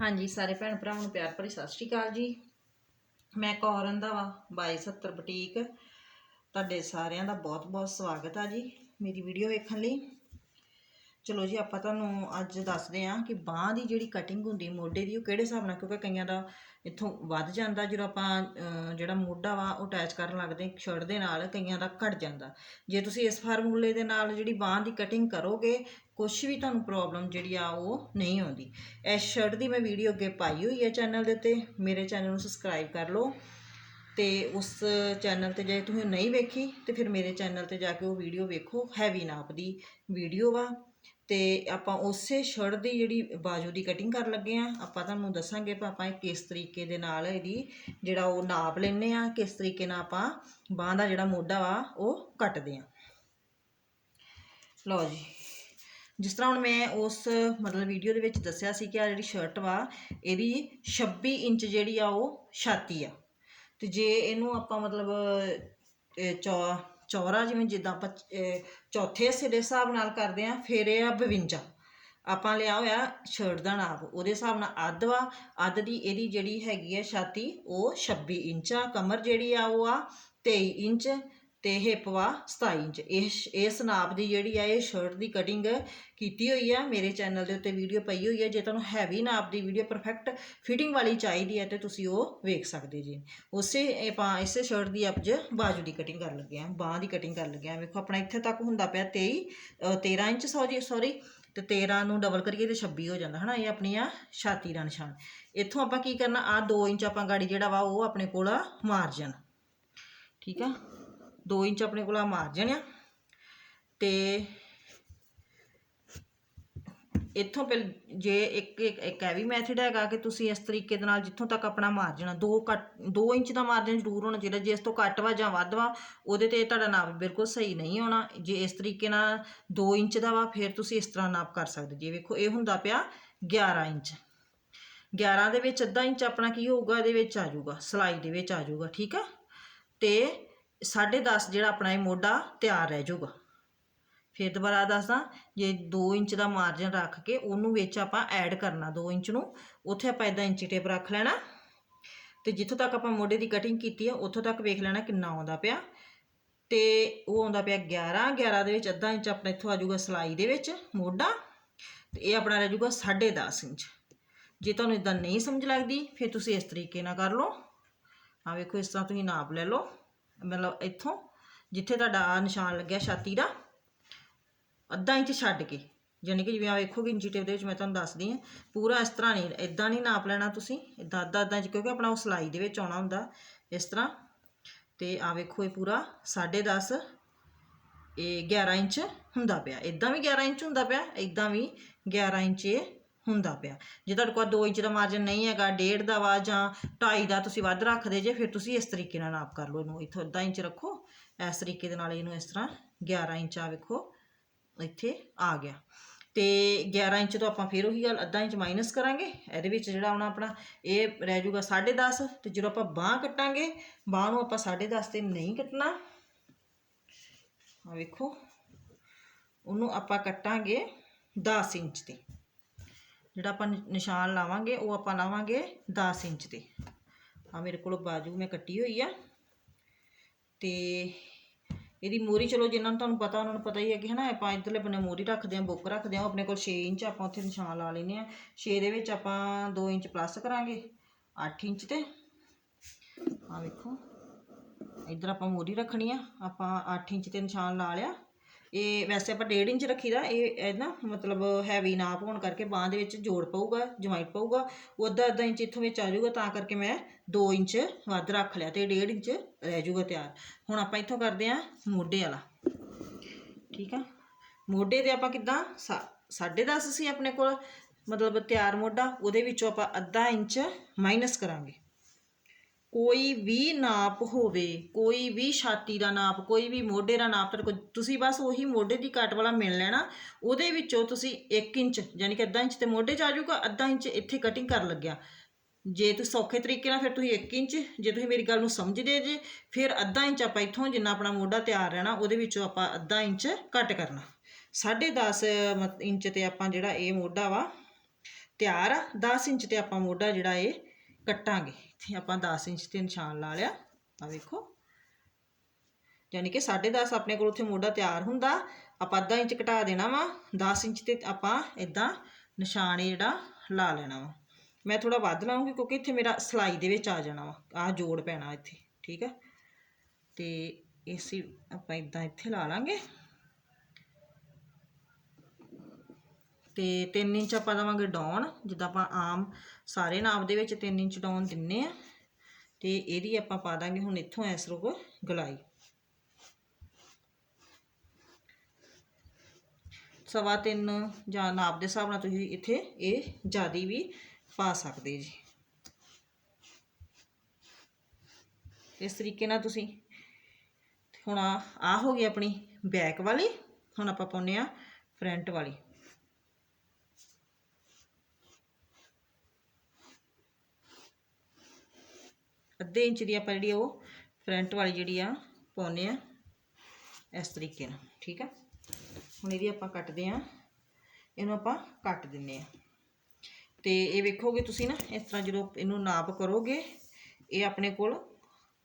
ਹਾਂਜੀ, ਸਾਰੇ ਭੈਣ ਭਰਾਵਾਂ ਨੂੰ ਪਿਆਰ ਭਰੀ ਸਤਿ ਸ਼੍ਰੀ ਅਕਾਲ ਜੀ। ਮੈਂ ਕੌਰ ਰੰਧਾਵਾ 2270 ਬੁਟੀਕ। ਤੁਹਾਡੇ ਸਾਰਿਆਂ ਦਾ ਬਹੁਤ-ਬਹੁਤ ਸਵਾਗਤ ਆ ਜੀ ਮੇਰੀ ਵੀਡੀਓ ਵੇਖਣ ਲਈ। ਚਲੋ ਜੀ, ਆਪਾਂ ਤੁਹਾਨੂੰ ਅੱਜ ਦੱਸਦੇ ਹਾਂ ਕਿ ਬਾਹ ਦੀ ਜਿਹੜੀ ਕਟਿੰਗ ਹੁੰਦੀ ਮੋਢੇ ਦੀ, ਉਹ ਕਿਹੜੇ ਹਿਸਾਬ ਨਾਲ, ਕਿਉਂਕਿ ਕਈਆਂ ਦਾ ਇੱਥੋਂ ਵੱਧ ਜਾਂਦਾ, ਜਦੋਂ ਆਪਾਂ ਜਿਹੜਾ ਮੋਢਾ ਵਾ, ਉਹ ਅਟੈਚ ਕਰਨ ਲੱਗਦੇ ਸ਼ਰਟ ਦੇ ਨਾਲ, ਕਈਆਂ ਦਾ ਘਟ ਜਾਂਦਾ। ਜੇ ਤੁਸੀਂ ਇਸ ਫਾਰਮੂਲੇ ਦੇ ਨਾਲ ਜਿਹੜੀ ਬਾਹ ਦੀ ਕਟਿੰਗ ਕਰੋਗੇ ਕੁਝ ਵੀ ਤੁਹਾਨੂੰ ਪ੍ਰੋਬਲਮ ਜਿਹੜੀ ਆ, ਉਹ ਨਹੀਂ ਆਉਂਦੀ। ਇਸ ਸ਼ਰਟ ਦੀ ਮੈਂ ਵੀਡੀਓ ਅੱਗੇ ਪਾਈ ਹੋਈ ਹੈ ਚੈਨਲ ਦੇ ਉੱਤੇ, ਮੇਰੇ ਚੈਨਲ ਨੂੰ ਸਬਸਕ੍ਰਾਈਬ ਕਰ ਲਓ। ਤੇ ਉਸ ਚੈਨਲ ਤੇ ਜੇ ਤੁਸੀਂ ਨਹੀਂ ਵੇਖੀ, ਤੇ ਫਿਰ ਮੇਰੇ ਚੈਨਲ ਤੇ ਜਾ ਕੇ ਉਹ ਵੀਡੀਓ ਵੇਖੋ ਹੈਵੀ ਨਾਪ ਦੀ ਵੀਡੀਓ ਵਾ। ਤੇ ਆਪਾਂ ਉਸੇ ਸ਼ਰਟ ਦੀ ਜਿਹੜੀ ਬਾਜੂ ਦੀ ਕਟਿੰਗ ਕਰਨ ਲੱਗੇ ਆ ਆਪਾਂ ਤੁਹਾਨੂੰ ਦੱਸਾਂਗੇ ਵੀ ਆਪਾਂ ਇਹ ਕਿਸ ਤਰੀਕੇ ਦੇ ਨਾਲ ਇਹਦੀ ਜਿਹੜਾ ਉਹ ਨਾਪ ਲੈਨੇ ਆ ਕਿਸ ਤਰੀਕੇ ਨਾਲ ਆਪਾਂ ਬਾਹ ਦਾ ਜਿਹੜਾ ਮੋਢਾ ਵਾ ਉਹ ਕੱਟਦੇ ਆ ਲਓ ਜੀ। ਜਿਸ ਤਰ੍ਹਾਂ ਹੁਣ ਮੈਂ ਉਸ ਮਤਲਬ ਵੀਡੀਓ ਦੇ ਵਿੱਚ ਦੱਸਿਆ ਸੀ ਕਿ ਆ ਜਿਹੜੀ ਸ਼ਰਟ ਵਾ, ਇਹਦੀ 26 ਇੰਚ ਜਿਹੜੀ ਆ ਉਹ ਛਾਤੀ ਆ। ਤੇ ਜੇ ਇਹਨੂੰ ਆਪਾਂ ਮਤਲਬ ਚੌ ਚੌਰਾ ਜਿਵੇਂ ਜਿੱਦਾਂ ਆਪਾਂ ਚੌਥੇ ਹਿੱਸੇ ਦੇ ਹਿਸਾਬ ਨਾਲ ਕਰਦੇ ਆ ਫਿਰ ਇਹ ਆ 52 ਆਪਾਂ ਲਿਆ ਹੋਇਆ ਸ਼ਰਟ ਦਾ ਨਾਪ, ਉਹਦੇ ਹਿਸਾਬ ਨਾਲ ਅੱਧ ਵਾ, ਅੱਧ ਦੀ ਇਹਦੀ ਜਿਹੜੀ ਹੈਗੀ ਹੈ ਛਾਤੀ, ਉਹ 26 ਇੰਚ ਆ। ਕਮਰ ਜਿਹੜੀ ਆ, ਉਹ ਆ 23 ਇੰਚ ਤੇ ਹਿੱਪ ਵਾ 27 ਇੰਚ। ਇਸ ਇਸ ਨਾਪ ਦੀ ਜਿਹੜੀ ਆ ਇਹ ਸ਼ਰਟ ਦੀ ਕਟਿੰਗ ਕੀਤੀ ਹੋਈ ਆ। ਮੇਰੇ ਚੈਨਲ ਦੇ ਉੱਤੇ ਵੀਡੀਓ ਪਈ ਹੋਈ ਹੈ ਜੇ ਤੁਹਾਨੂੰ ਹੈਵੀ ਨਾਪ ਦੀ ਵੀਡੀਓ ਪਰਫੈਕਟ ਫਿਟਿੰਗ ਵਾਲੀ ਚਾਹੀਦੀ ਹੈ ਤੇ ਤੁਸੀਂ ਉਹ ਵੇਖ ਸਕਦੇ ਜੀ। ਉਸੇ ਆਪਾਂ ਇਸੇ ਸ਼ਰਟ ਦੀ ਅੱਜ ਬਾਜੂ ਦੀ ਕਟਿੰਗ ਕਰ ਲੱਗੇ ਆ। ਬਾਹ ਦੀ ਕਟਿੰਗ ਕਰ ਲੱਗੇ ਆ। ਵੇਖੋ ਆਪਣਾ ਇੱਥੇ ਤੱਕ ਹੁੰਦਾ ਪਿਆ 23 ਅ, 13 ਇੰਚ ਸੌਰੀ ਸੌਰੀ ਤੇ 13 ਨੂੰ ਡਬਲ ਕਰੀਏ ਤੇ 26 ਹੋ ਜਾਂਦਾ ਹਨਾ? ਇਹ ਆਪਣੀ ਆ ਛਾਤੀ ਦਾ ਨਿਸ਼ਾਨ। ਇੱਥੋਂ ਆਪਾਂ ਕੀ ਕਰਨਾ? ਆ 2 ਇੰਚ ਆਪਾਂ ਗਾੜੀ ਜਿਹੜਾ ਵਾ ਉਹ ਆਪਣੇ ਕੋਲ ਆ ਮਾਰਜਨ ਠੀਕ ਆ? 2 ਇੰਚ ਆਪਣੇ ਕੋਲ ਆ ਮਾਰਜਨ ਆ ਤੇ ਇੱਥੋਂ ਪਹਿਲ ਜੇ ਇੱਕ ਇੱਕ ਇੱਕ ਇਹ ਵੀ ਮੈਥਡ ਹੈਗਾ ਕਿ ਤੁਸੀਂ ਇਸ ਤਰੀਕੇ ਦੇ ਨਾਲ ਜਿੱਥੋਂ ਤੱਕ ਆਪਣਾ ਮਾਰਜਨ ਆ 2 ਕੱਟ 2 ਇੰਚ ਦਾ ਮਾਰਜਨ ਜ਼ਰੂਰ ਹੋਣਾ ਚਾਹੀਦਾ ਜੇ ਇਸ ਤੋਂ ਘੱਟ ਵਾ ਜਾਂ ਵੱਧ ਵਾ, ਉਹਦੇ ਤੇ ਤੁਹਾਡਾ ਨਾਪ ਬਿਲਕੁਲ ਸਹੀ ਨਹੀਂ ਹੋਣਾ ਜੇ ਇਸ ਤਰੀਕੇ ਨਾਲ 2 ਇੰਚ ਦਾ ਵਾ, ਫਿਰ ਤੁਸੀਂ ਇਸ ਤਰ੍ਹਾਂ ਨਾਪ ਕਰ ਸਕਦੇ। ਜੇ ਵੇਖੋ, ਇਹ ਹੁੰਦਾ ਪਿਆ 11 ਇੰਚ। 11 ਦੇ ਵਿੱਚ ਅੱਧਾ ਇੰਚ ਆਪਣਾ ਕੀ ਹੋਊਗਾ? ਇਹਦੇ ਵਿੱਚ ਆ ਜਾਊਗਾ, ਸਲਾਈ ਦੇ ਵਿੱਚ ਆ ਜਾਊਗਾ, ਠੀਕ ਆ? ਤੇ 10.5 ਜਿਹੜਾ ਆਪਣਾ ਇਹ ਮੋਢਾ ਤਿਆਰ ਰਹਿ ਜਾਊਗਾ। ਫਿਰ ਦੁਬਾਰਾ ਦੱਸਦਾ, ਜੇ 2 ਇੰਚ ਦਾ ਮਾਰਜਨ ਰੱਖ ਕੇ ਉਹਨੂੰ ਵਿੱਚ ਆਪਾਂ ਐਡ ਕਰਨਾ 2 ਇੰਚ ਨੂੰ, ਉੱਥੇ ਆਪਾਂ ਇਦਾਂ ਇੰਚੀ ਟੇਪ ਰੱਖ ਲੈਣਾ। ਤੇ ਜਿੱਥੋਂ ਤੱਕ ਆਪਾਂ ਮੋਢੇ ਦੀ ਕਟਿੰਗ ਕੀਤੀ ਆ, ਉੱਥੋਂ ਤੱਕ ਵੇਖ ਲੈਣਾ ਕਿੰਨਾ ਆਉਂਦਾ ਪਿਆ। ਤੇ ਉਹ ਆਉਂਦਾ ਪਿਆ 11 11 ਦੇ ਵਿੱਚ ਅੱਧਾ ਇੰਚ ਆਪਣਾ ਇੱਥੋਂ ਆ ਜਾਊਗਾ ਸਲਾਈ ਦੇ ਵਿੱਚ ਮੋਢਾ। ਤੇ ਇਹ ਆਪਣਾ ਰਹਿ ਜਾਊਗਾ 10.5 ਇੰਚ। ਜੇ ਤੁਹਾਨੂੰ ਇਦਾਂ ਨਹੀਂ ਸਮਝ ਲੱਗਦੀ, ਫਿਰ ਤੁਸੀਂ ਇਸ ਤਰੀਕੇ ਨਾਲ ਕਰ ਲਓ। ਆ ਵੇਖੋ, ਇਸ ਤਰ੍ਹਾਂ ਤੁਸੀਂ ਨਾਪ ਲੈ ਲਓ। ਮਤਲਬ ਇੱਥੋਂ, ਜਿੱਥੇ ਤੁਹਾਡਾ ਆ ਨਿਸ਼ਾਨ ਲੱਗਿਆ ਛਾਤੀ ਦਾ, ਅੱਧਾ ਇੰਚ ਛੱਡ ਕੇ। ਯਾਨੀ ਕਿ ਜਿਵੇਂ ਆ ਵੇਖੋਗੇ ਇੰਚੀ ਟੇਪ ਦੇ ਵਿੱਚ ਮੈਂ ਤੁਹਾਨੂੰ ਦੱਸਦੀ ਹਾਂ, ਪੂਰਾ ਇਸ ਤਰ੍ਹਾਂ ਨਹੀਂ ਇਦਾਂ ਨਹੀਂ ਨਾਪ ਲੈਣਾ ਤੁਸੀਂ ਇਦਾਂ ਅੱਧਾ ਅੱਧਾ ਇੰਚ, ਕਿਉਂਕਿ ਆਪਣਾ ਉਹ ਸਲਾਈ ਦੇ ਵਿੱਚ ਆਉਣਾ ਹੁੰਦਾ, ਇਸ ਤਰ੍ਹਾਂ। ਤੇ ਆ ਵੇਖੋ ਇਹ ਪੂਰਾ 10.5 ਇਹ 11 ਇੰਚ ਹੁੰਦਾ ਪਿਆ। ਇਦਾਂ ਵੀ 11 ਇੰਚ ਹੁੰਦਾ ਪਿਆ ਇਦਾਂ ਵੀ 11 ਇੰਚ ਇਹ ਹੁੰਦਾ ਪਿਆ। ਜੇ ਤੁਹਾਡੇ ਕੋਲ 2 ਇੰਚ ਦਾ ਮਾਰਜਨ ਨਹੀਂ ਹੈਗਾ, ਡੇਢ ਦਾ ਵਾ ਜਾਂ 2.5 ਦਾ ਤੁਸੀਂ ਵੱਧ ਰੱਖਦੇ ਜੇ, ਫਿਰ ਤੁਸੀਂ ਇਸ ਤਰੀਕੇ ਨਾਲ ਨਾਪ ਕਰ ਲਓ ਇਹਨੂੰ। ਇੱਥੋਂ ਅੱਧਾ ਇੰਚ ਰੱਖੋ। ਇਸ ਤਰੀਕੇ ਦੇ ਨਾਲ ਇਹਨੂੰ ਇਸ ਤਰ੍ਹਾਂ 11 ਇੰਚ ਆ ਵੇਖੋ, ਇੱਥੇ ਆ ਗਿਆ। ਤੇ 11 ਇੰਚ ਤੋਂ ਆਪਾਂ ਫਿਰ ਉਹੀ ਗੱਲ ਅੱਧਾ ਇੰਚ ਮਾਈਨਸ ਕਰਾਂਗੇ। ਇਹਦੇ ਵਿੱਚ ਜਿਹੜਾ ਆਉਣਾ ਆਪਣਾ ਇਹ ਰਹਿ ਜਾਊਗਾ 10.5 ਤੇ ਜਦੋਂ ਆਪਾਂ ਬਾਹ ਕੱਟਾਂਗੇ, ਬਾਹ ਨੂੰ ਆਪਾਂ 10.5 ਤੇ ਨਹੀਂ ਕੱਟਣਾ। ਆ ਵੇਖੋ, ਉਹਨੂੰ ਆਪਾਂ ਕੱਟਾਂਗੇ 10 ਇੰਚ ਤੇ। ਜਿਹੜਾ ਆਪਾਂ ਨਿ- ਨਿਸ਼ਾਨ ਲਾਵਾਂਗੇ, ਉਹ ਆਪਾਂ ਲਾਵਾਂਗੇ 10 ਇੰਚ ਤੇ ਆ ਮੇਰੇ ਕੋਲ ਬਾਜੂ ਮੈਂ ਕੱਟੀ ਹੋਈ ਆ। ਤੇ ਇਹਦੀ ਮੋਰੀ ਚਲੋ ਜਿਨ੍ਹਾਂ ਨੂੰ ਤੁਹਾਨੂੰ ਪਤਾ, ਉਹਨਾਂ ਨੂੰ ਪਤਾ ਹੀ ਹੈ ਕਿ ਹਨਾ, ਆਪਾਂ ਇੱਧਰਲੇ ਬੰਨੇ ਮੋਰੀ ਰੱਖਦੇ ਆ ਬੁੱਕ ਰੱਖਦੇ ਆ ਉਹ ਆਪਣੇ ਕੋਲ 6 ਇੰਚ ਆਪਾਂ ਉੱਥੇ ਨਿਸ਼ਾਨ ਲਾ ਲੈਨੇ ਆ 6 ਦੇ ਵਿੱਚ ਆਪਾਂ 2 ਇੰਚ ਪਲੱਸ ਕਰਾਂਗੇ 8 ਇੰਚ ਤੇ। ਆ ਵੇਖੋ, ਇੱਧਰ ਆਪਾਂ ਮੋਰੀ ਰੱਖਣੀ ਆ, ਆਪਾਂ 8 ਇੰਚ ਤੇ ਨਿਸ਼ਾਨ ਲਾ ਲਿਆ। ਇਹ ਵੈਸੇ ਆਪਾਂ ਡੇਢ ਇੰਚ ਰੱਖੀਦਾ, ਇਹ ਇਹ ਨਾ ਮਤਲਬ ਹੈਵੀ ਨਾਪ ਹੋਣ ਕਰਕੇ ਬਾਹ ਦੇ ਵਿੱਚ ਜੋੜ ਪਊਗਾ, ਜੁਆਇੰਟ ਪਊਗਾ, ਉਹ ਅੱਧਾ ਅੱਧਾ ਇੰਚ ਇੱਥੋਂ ਵਿੱਚ ਆ ਜਾਊਗਾ, ਤਾਂ ਕਰਕੇ ਮੈਂ 2 ਇੰਚ ਵੱਧ ਰੱਖ ਲਿਆ ਤੇ ਡੇਢ ਇੰਚ ਰਹਿ ਜਾਊਗਾ ਤਿਆਰ। ਹੁਣ ਆਪਾਂ ਇੱਥੋਂ ਕਰਦੇ ਆ ਮੋਢੇ ਵਾਲਾ। ਠੀਕ ਆ? ਮੋਢੇ ਤੇ ਆਪਾਂ ਕਿੱਦਾਂ 10.5 ਸੀ ਆਪਣੇ ਕੋਲ, ਮਤਲਬ ਤਿਆਰ ਮੋਢਾ, ਉਹਦੇ ਵਿੱਚੋਂ ਆਪਾਂ ਅੱਧਾ ਇੰਚ ਮਾਈਨਸ ਕਰਾਂਗੇ। ਕੋਈ ਵੀ ਨਾਪ ਹੋਵੇ, ਕੋਈ ਵੀ ਛਾਤੀ ਦਾ ਨਾਪ, ਕੋਈ ਵੀ ਮੋਢੇ ਦਾ ਨਾਪ, ਤੁਹਾਡੇ ਕੋਲ ਤੁਸੀਂ ਬਸ ਉਹੀ ਮੋਢੇ ਦੀ ਕੱਟ ਵਾਲਾ ਮਿਲ ਲੈਣਾ, ਉਹਦੇ ਵਿੱਚੋਂ ਤੁਸੀਂ 1 ਇੰਚ, ਯਾਨੀ ਕਿ ਅੱਧਾ ਇੰਚ ਤੇ ਮੋਢੇ 'ਚ ਆ ਜਾਊਗਾ, ਅੱਧਾ ਇੰਚ ਇੱਥੇ ਕਟਿੰਗ ਕਰਨ ਲੱਗਿਆ। ਜੇ ਤੁਸੀਂ ਸੌਖੇ ਤਰੀਕੇ ਨਾਲ ਫਿਰ ਤੁਸੀਂ 1 ਇੰਚ, ਜੇ ਤੁਸੀਂ ਮੇਰੀ ਗੱਲ ਨੂੰ ਸਮਝਦੇ ਜੇ, ਫਿਰ ਅੱਧਾ ਇੰਚ ਆਪਾਂ ਇੱਥੋਂ ਜਿੰਨਾ ਆਪਣਾ ਮੋਢਾ ਤਿਆਰ ਰਹਿਣਾ, ਉਹਦੇ ਵਿੱਚੋਂ ਆਪਾਂ ਅੱਧਾ ਇੰਚ ਕੱਟ ਕਰਨਾ। 10.5 ਇੰਚ ਤੇ ਆਪਾਂ ਜਿਹੜਾ ਇਹ ਮੋਢਾ ਵਾ, ਤਿਆਰ ਆ 10 ਇੰਚ ਤੇ ਆਪਾਂ ਮੋਢਾ ਜਿਹੜਾ ਇਹ ਕੱਟਾਂਗੇ। ਇੱਥੇ ਆਪਾਂ 10 ਇੰਚ ਤੇ ਨਿਸ਼ਾਨ ਲਾ ਲਿਆ। ਆ ਵੇਖੋ। ਯਾਨੀ ਕਿ 10.5 ਆਪਣੇ ਕੋਲ ਉੱਥੇ ਮੋਢਾ ਤਿਆਰ ਹੁੰਦਾ। ਆਪਾਂ ਅੱਧਾ ਇੰਚ ਘਟਾ ਦੇਣਾ ਵਾ। 10 ਇੰਚ ਤੇ ਆਪਾਂ ਇਦਾਂ ਨਿਸ਼ਾਨ ਜਿਹੜਾ ਲਾ ਲੈਣਾ ਵਾ। ਮੈਂ ਥੋੜਾ ਵੱਧ ਲਾਉਂਗੀ ਕਿਉਂਕਿ ਇੱਥੇ ਮੇਰਾ ਸਲਾਈ ਦੇ ਵਿੱਚ ਆ ਜਾਣਾ ਵਾ। ਆਹ ਜੋੜ ਪੈਣਾ ਇੱਥੇ। ਠੀਕ ਆ। ਤੇ ਇਸੇ ਆਪਾਂ ਇਦਾਂ ਇੱਥੇ ਲਾ ਲਾਂਗੇ। ਤੇ 3 ਇੰਚ ਆਪਾਂ ਦਵਾਂਗੇ ਡਾਉਨ ਜਿੱਦਾਂ ਆਪਾਂ ਆਮ ਸਾਰੇ ਨਾਪ ਦੇ ਵਿੱਚ 3 ਇੰਚ ਡਾਉਨ ਦਿੰਨੇ ਆ। ਤੇ ਇਹਦੀ ਆਪਾਂ ਪਾ ਦਾਂਗੇ ਹੁਣ ਇੱਥੋਂ ਇਸ ਰੁਕ ਗਲਾਈ। ਸਵਾ ਤਿੰਨ ਜਾਂ ਨਾਪ ਦੇ ਹਿਸਾਬ ਨਾਲ ਤੁਸੀਂ ਇੱਥੇ ਇਹ ਜਿਆਦੀ ਵੀ ਪਾ ਸਕਦੇ ਜੀ। ਇਸ ਤਰੀਕੇ ਨਾਲ ਤੁਸੀਂ ਹੁਣ ਆ ਹੋ ਗਈ ਆਪਣੀ ਬੈਕ ਵਾਲੀ, ਹੁਣ ਆਪਾਂ ਪਾਉਨੇ ਆ ਫਰੰਟ ਵਾਲੀ। ਅੱਧੇ ਇੰਚ ਦੀ ਆਪਾਂ ਜਿਹੜੀ ਉਹ ਫਰੰਟ ਵਾਲੀ ਜਿਹੜੀ ਆ ਪਾਉਨੇ ਆ ਇਸ ਤਰੀਕੇ ਨਾਲ, ਠੀਕ ਆ? ਹੁਣ ਇਹਦੀ ਆਪਾਂ ਕੱਟਦੇ ਆ, ਇਹਨੂੰ ਆਪਾਂ ਕੱਟ ਦਿੰਨੇ ਆ। ਤੇ ਇਹ ਵੇਖੋਗੇ ਤੁਸੀਂ ਨਾ, ਇਸ ਤਰ੍ਹਾਂ ਜਦੋਂ ਇਹਨੂੰ ਨਾਪ ਕਰੋਗੇ, ਇਹ ਆਪਣੇ ਕੋਲ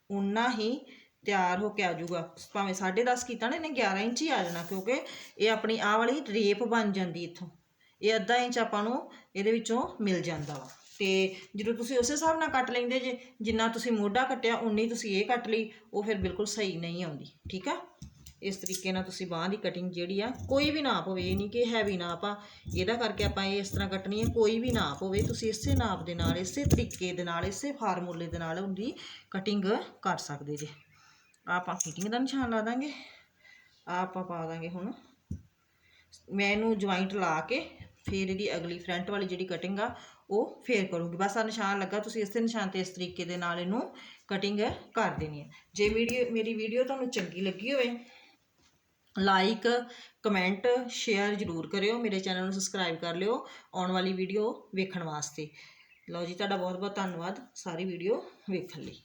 ਉਨਾ ਹੀ ਤਿਆਰ ਹੋ ਕੇ ਆ ਜਾਊਗਾ। ਭਾਵੇਂ 10.5 ਕੀਤਾ ਨਾ, ਇਹਨੇ 11 ਇੰਚ ਹੀ ਆ ਜਾਣਾ, ਕਿਉਂਕਿ ਇਹ ਆਪਣੀ ਆਹ ਵਾਲੀ ਰੇਪ ਬਣ ਜਾਂਦੀ ਇੱਥੋਂ। ਇਹ ਅੱਧਾ ਇੰਚ ਆਪਾਂ ਨੂੰ ਇਹਦੇ ਵਿੱਚੋਂ ਮਿਲ ਜਾਂਦਾ ਵਾ। ਤੇ ਜਦੋਂ ਤੁਸੀਂ ਉਸੇ ਹਿਸਾਬ ਨਾਲ ਕੱਟ ਲੈਂਦੇ ਜੇ, ਜਿੰਨਾ ਤੁਸੀਂ ਮੋਢਾ ਕੱਟਿਆ ਉਨੀ ਤੁਸੀਂ ਇਹ ਕੱਟ ਲਈ, ਉਹ ਫਿਰ ਬਿਲਕੁਲ ਸਹੀ ਨਹੀਂ ਆਉਂਦੀ, ਠੀਕ ਆ? ਇਸ ਤਰੀਕੇ ਨਾਲ ਤੁਸੀਂ ਬਾਹ ਦੀ ਕਟਿੰਗ ਜਿਹੜੀ ਆ, ਕੋਈ ਵੀ ਨਾਪ ਹੋਵੇ, ਇਹ ਨਹੀਂ ਕਿ ਹੈਵੀ ਨਾਪ ਆ, ਇਹਦਾ ਕਰਕੇ ਆਪਾਂ ਇਹ ਇਸ ਤਰ੍ਹਾਂ ਕੱਟਣੀ ਹੈ ਕੋਈ ਵੀ ਨਾਪ ਹੋਵੇ, ਤੁਸੀਂ ਇਸੇ ਨਾਪ ਦੇ ਨਾਲ, ਇਸੇ ਤਰੀਕੇ ਦੇ ਨਾਲ, ਇਸੇ ਫਾਰਮੂਲੇ ਦੇ ਨਾਲ ਉਹਦੀ ਕਟਿੰਗ ਕਰ ਸਕਦੇ ਜੇ। ਆਪਾਂ ਫਿਟਿੰਗ ਦਾ ਨਿਸ਼ਾਨ ਲਾ ਦਾਂਗੇ, ਆਪਾਂ ਪਾ ਦਾਂਗੇ ਹੁਣ। ਮੈਂ ਇਹਨੂੰ ਜੁਆਇੰਟ ਲਾ ਕੇ, ਫਿਰ ਇਹਦੀ ਅਗਲੀ ਫਰੰਟ ਵਾਲੀ ਜਿਹੜੀ ਕਟਿੰਗ ਆ ਉਹ ਫੇਰ ਕਰੂੰਗੀ। ਬਸ ਆ ਨਿਸ਼ਾਨ ਲੱਗਾ, ਤੁਸੀਂ ਇਸੇ ਨਿਸ਼ਾਨ ਤੇ ਇਸ ਤਰੀਕੇ ਦੇ ਨਾਲ ਇਹਨੂੰ ਕਟਿੰਗ ਕਰ ਦੇਣੀ ਹੈ। ਜੇ ਵੀਡੀਓ ਮੇਰੀ ਵੀਡੀਓ ਤੁਹਾਨੂੰ ਚੰਗੀ ਲੱਗੀ ਹੋਵੇ ਲਾਈਕ ਕਮੈਂਟ ਸ਼ੇਅਰ ਜ਼ਰੂਰ ਕਰਿਓ, ਮੇਰੇ ਚੈਨਲ ਨੂੰ ਸਬਸਕ੍ਰਾਈਬ ਕਰ ਲਿਓ ਆਉਣ ਵਾਲੀ ਵੀਡੀਓ ਵੇਖਣ ਵਾਸਤੇ। ਲਓ ਜੀ, ਤੁਹਾਡਾ ਬਹੁਤ ਬਹੁਤ ਧੰਨਵਾਦ ਸਾਰੀ ਵੀਡੀਓ ਵੇਖਣ ਲਈ।